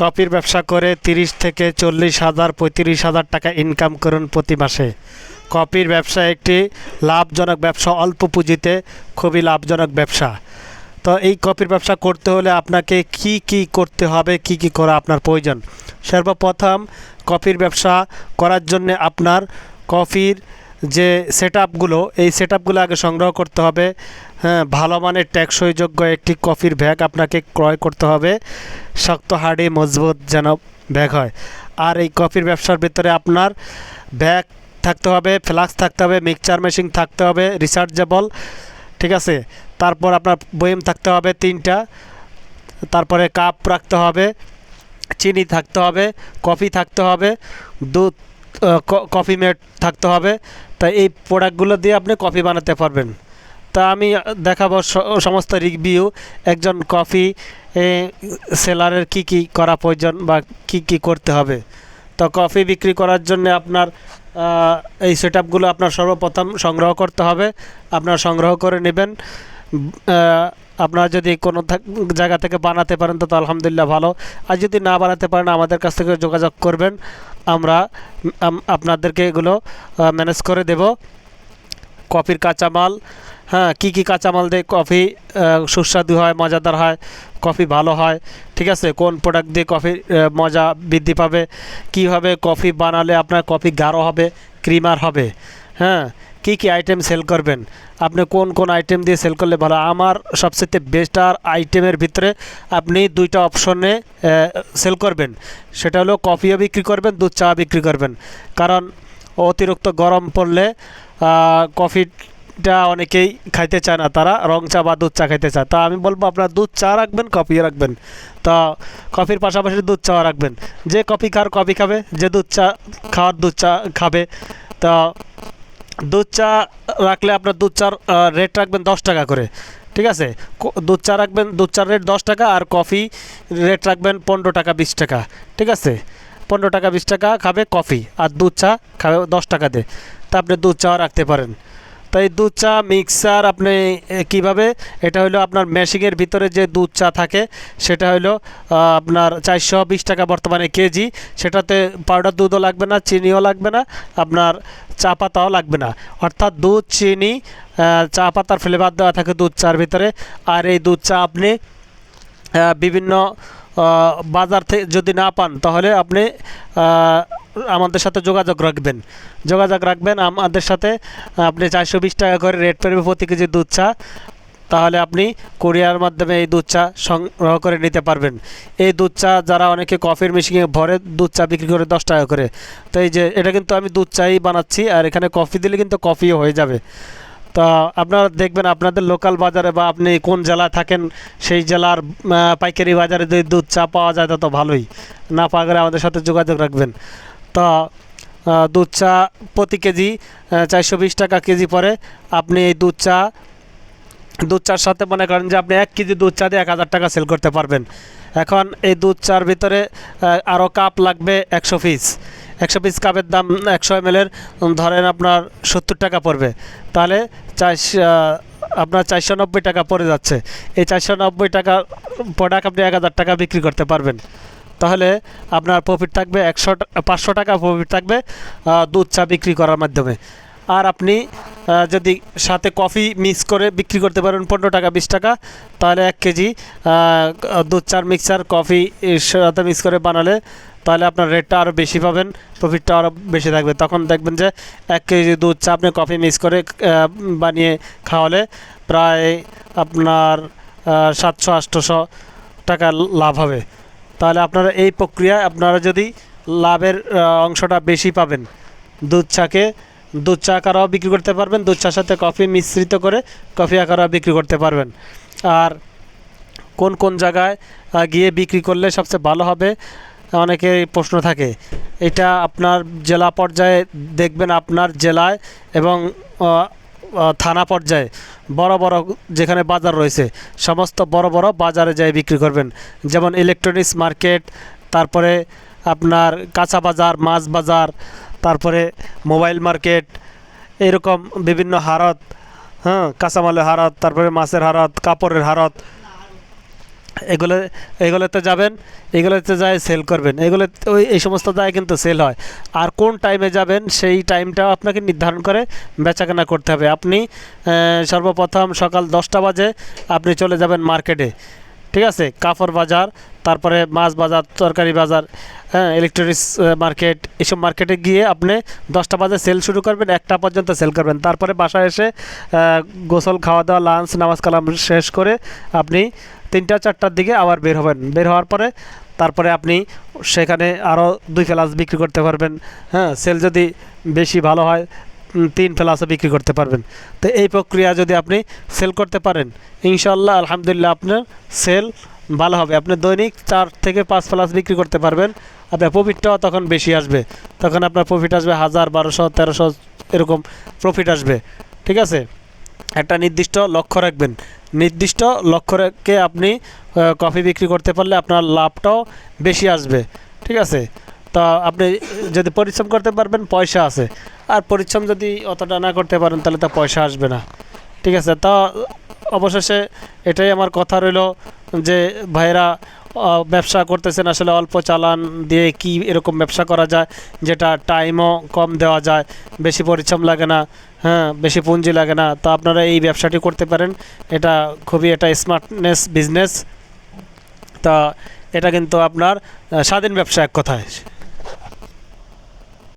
কপির ব্যবসা করে তিরিশ থেকে চল্লিশ হাজার, পঁয়ত্রিশ হাজার টাকা ইনকাম করুন প্রতি মাসে। কপির ব্যবসা একটি লাভজনক ব্যবসা, অল্প পুঁজিতে খুবই লাভজনক ব্যবসা। তো এই কপির ব্যবসা করতে হলে আপনাকে কি কি করতে হবে, কি কি করা আপনার প্রয়োজন? সর্বপ্রথম কফির ব্যবসা করার জন্য আপনার কফির যে সেট এই সেট আগে সংগ্রহ করতে হবে। হ্যাঁ ভালো মানের ট্যাক্সইযোগ্য একটি কফির ব্যাগ আপনাকে ক্রয় করতে হবে। শক্ত হাড়ি মজবুত যেন ব্যাগ হয়। আর এই কফির ব্যবসার ভিতরে আপনার ব্যাগ থাকতে হবে, ফ্লাক্স থাকতে হবে, মিক্সচার মেশিন থাকতে হবে রিচার্জেবল ঠিক আছে? তারপর আপনার বয়েম থাকতে হবে তিনটা। তারপরে কাপ রাখতে হবে, চিনি থাকতে হবে, কফি থাকতে হবে, দুধ কফি মেট থাকতে হবে। তা এই প্রোডাক্টগুলো দিয়ে আপনি কফি বানাতে পারবেন। তা আমি দেখাবো সমস্ত রিভিউ। একজন কফি সেলারের কি কি করা প্রয়োজন বা কি কি করতে হবে। তো কফি বিক্রি করার জন্য আপনার এই সেট আপগুলো আপনার সর্বপ্রথম সংগ্রহ করতে হবে। আপনার সংগ্রহ করে নেবেন। আপনারা যদি কোনো জায়গা থেকে বানাতে পারেন তো আলহামদুলিল্লাহ ভালো। আর যদি না বানাতে পারেন আমাদের কাছ থেকে যোগাযোগ করবেন। আমরা আপনাদেরকে এগুলো ম্যানেজ করে দেব। কফির কাঁচামাল হ্যাঁ কী কী কাঁচামাল দিয়ে কফি সুস্বাদু হয়, মজাদার হয়, কফি ভালো হয়, ঠিক আছে? কোন প্রোডাক্ট দিয়ে কফির মজা বৃদ্ধি পাবে? কীভাবে কফি বানালে আপনার কফি গাঢ় হবে ক্রিমার হবে? হ্যাঁ কী কী আইটেম সেল করবেন? আপনি কোন কোন আইটেম দিয়ে সেল করলে ভালো? আমার সবচেয়ে বেস্টার আইটেমের ভিতরে আপনি দুইটা অপশনে সেল করবেন। সেটা হলো কফিও বিক্রি করবেন, দুধ চা বিক্রি করবেন। কারণ অতিরিক্ত গরম পড়লে কফিটা অনেকেই খাইতে চায় না। তারা রং চা বা দুধ চা খাইতে চায়। তা আমি বলব, আপনার দুধ চা রাখবেন কফিও রাখবেন। তা কফির পাশাপাশি দুধ চা রাখবেন। যে কফি খাওয়ার কফি খাবে, যে দুধ চা, খাওয়ার দুধ চা খাবে, তা দুধ চা রাখলে আপনার দুধ চার রেট রাখবেন দশ টাকা করে, ঠিক আছে? দুধ চা রাখবেন, দুধ চার রেট দশ টাকা আর কফি রেট রাখবেন পনেরো টাকা বিশ টাকা, ঠিক আছে? পনেরো টাকা বিশ টাকা খাবে কফি, আর দুধ চা খাবে দশ টাকা দিয়ে তা আপনি দুধ চাও রাখতে পারেন। তাই দুধ চা, মিক্সার আপনি কীভাবে? এটা হলো আপনার মেশিনের ভিতরে যে দুধ চা থাকে, সেটা হলো আপনার চারশো বিশ টাকা বর্তমানে কেজি। সেটাতে পাউডার দুধও লাগবে না, চিনিও লাগবে না, আপনার চা পাতাও লাগবে না। অর্থাৎ দুধ, চিনি চা পাতার ফ্লেভার দেওয়া থাকে দুধ চার ভিতরে। আর এই দুধ চা আপনি বিভিন্ন বাজার থেকে যদি না পান, তাহলে আপনি আমাদের সাথে যোগাযোগ রাখবেন। যোগাযোগ রাখবেন, আমাদের সাথে, আপনি চারশো বিশ টাকা করে রেট পড়বে প্রতি কেজি দুধ চা, তাহলে আপনি কোরিয়ার মাধ্যমে এই দুধ চা সংগ্রহ করে নিতে পারবেন। এই দুধ চা যারা অনেকে কফির মেশিনে ভরে দুধ চা বিক্রি করে দশ টাকা করে। তো এই যে, এটা কিন্তু আমি দুধ চাই বানাচ্ছি, আর এখানে কফি দিলে কিন্তু কফিও হয়ে যাবে। তা আপনারা দেখবেন আপনাদের লোকাল বাজারে বা আপনি কোন জেলায় থাকেন, সেই জেলার পাইকারি বাজারে যদি দুধ চা পাওয়া যায় তত ভালোই। না পাওয়া গেলে আমাদের সাথে যোগাযোগ রাখবেন। তা দুধ চা প্রতি কেজি চারশো বিশ টাকা কেজি পরে আপনি এই দুধ চা, দুধ চার সাথে মনে করেন যে আপনি এক কেজি দুধ চা দিয়ে এক হাজার টাকা সেল করতে পারবেন। এখন এই দুধ চার ভিতরে আরও কাপ লাগবে একশো পিস একশো পিস কাপের দাম একশো এম ধরেন আপনার সত্তর টাকা পড়বে। তাহলে চারশো আপনার চারশো নব্বই টাকা পড়ে যাচ্ছে। এই চারশো নব্বই টাকা প্রোডাক্ট আপনি এক হাজার টাকা বিক্রি করতে পারবেন। তাহলে আপনার প্রফিট থাকবে একশো পাঁচশো টাকা প্রফিট থাকবে দুধ চা বিক্রি করার মাধ্যমে। আর আপনি যদি সাথে কফি মিক্স করে বিক্রি করতে পারেন পনেরো টাকা, বিশ টাকা, তাহলে এক কেজি দুধ চার মিক্সার কফি সাথে মিক্স করে বানালে তাহলে আপনার রেটটা আরও বেশি পাবেন প্রফিটটা আরও বেশি থাকবে। তখন দেখবেন যে এক কেজি দুধ চা আপনি কফি মিক্স করে বানিয়ে খাওয়ালে প্রায় আপনার সাতশো আটশোশো টাকা লাভ হবে। তাহলে আপনারা এই প্রক্রিয়ায় আপনারা যদি লাভের অংশটা বেশি পাবেন, দুধ চাকে, দুধ চা আকারেও বিক্রি করতে পারবেন, দুধ চার সাথে কফি মিশ্রিত করে কফি আকারেও বিক্রি করতে পারবেন। আর কোন কোন জায়গায় গিয়ে বিক্রি করলে সবচেয়ে ভালো হবে অনেকে প্রশ্ন থাকে। এটা আপনার জেলা পর্যায়ে দেখবেন আপনার জেলায় এবং থানা পর্যায়ে বড় বড় যেখানে বাজার রয়েছে, সমস্ত বড় বড় বাজারে যায় বিক্রি করবেন। যেমন ইলেকট্রনিক্স মার্কেট তারপরে আপনার কাঁচা বাজার, মাছ বাজার, তারপরে মোবাইল মার্কেট এরকম বিভিন্ন হারত হ্যাঁ কাঁচামালের হারত, তারপরে মাছের হারত, কাপড়ের হারত এগুলো, এগুলোতে যাবেন, এগুলোতে যায় সেল করবেন। এগুলো, ওই, এই সমস্ত জায়গায় কিন্তু সেল হয়। আর কোন টাইমে যাবেন, সেই টাইমটাও আপনাকে নির্ধারণ করে বেচাকেনা করতে হবে। আপনি সর্বপ্রথম সকাল দশটা বাজে আপনি চলে যাবেন মার্কেটে। ঠিক আছে? কাপড় বাজার, তারপরে মাছ বাজার, তরকারি বাজার হ্যাঁ ইলেকট্রনিক্স মার্কেট এসব মার্কেটে গিয়ে আপনি দশটা বাজে সেল শুরু করবেন, একটা পর্যন্ত সেল করবেন। তারপরে বাসায় এসে গোসল, খাওয়া দাওয়া লাঞ্চ নামাজ কালাম শেষ করে আপনি তিনটা, চারটার দিকে আবার বের হবেন। বের হওয়ার পরে তারপরে আপনি সেখানে আরও দুই ফেলাস বিক্রি করতে পারবেন। হ্যাঁ সেল যদি বেশি ভালো হয় তিন ফেলাসও বিক্রি করতে পারবেন। তো এই প্রক্রিয়া যদি আপনি সেল করতে পারেন ইনশাল্লাহ আলহামদুলিল্লাহ আপনার সেল ভালো হবে। আপনি দৈনিক চার থেকে পাঁচ প্লাস বিক্রি করতে পারবেন। আপনার প্রফিটটাও তখন বেশি আসবে। তখন আপনার প্রফিট আসবে হাজার, বারোশো, তেরোশো, এরকম প্রফিট আসবে। ঠিক আছে? একটা নির্দিষ্ট লক্ষ্য রাখবেন। নির্দিষ্ট লক্ষ্য রেখে আপনি কফি বিক্রি করতে পারলে আপনার লাভটাও বেশি আসবে, ঠিক আছে? তা আপনি যদি পরিশ্রম করতে পারবেন, পয়সা আছে। আর পরিশ্রম যদি অতটা না করতে পারেন, তাহলে তো পয়সা আসবে না, ঠিক আছে? তা অবশেষে এটাই আমার কথা রইল যে ভাইরা ব্যবসা করতেছেন, আসলে অল্প চালান দিয়ে কি এরকম ব্যবসা করা যায়, যেটা টাইমও কম দেওয়া যায়, বেশি পরিশ্রম লাগে না হ্যাঁ বেশি পুঁজি লাগে না, তা আপনারা এই ব্যবসাটি করতে পারেন, এটা খুবই একটা স্মার্টনেস বিজনেস তা এটা কিন্তু আপনার স্বাধীন ব্যবসা এক কথায়।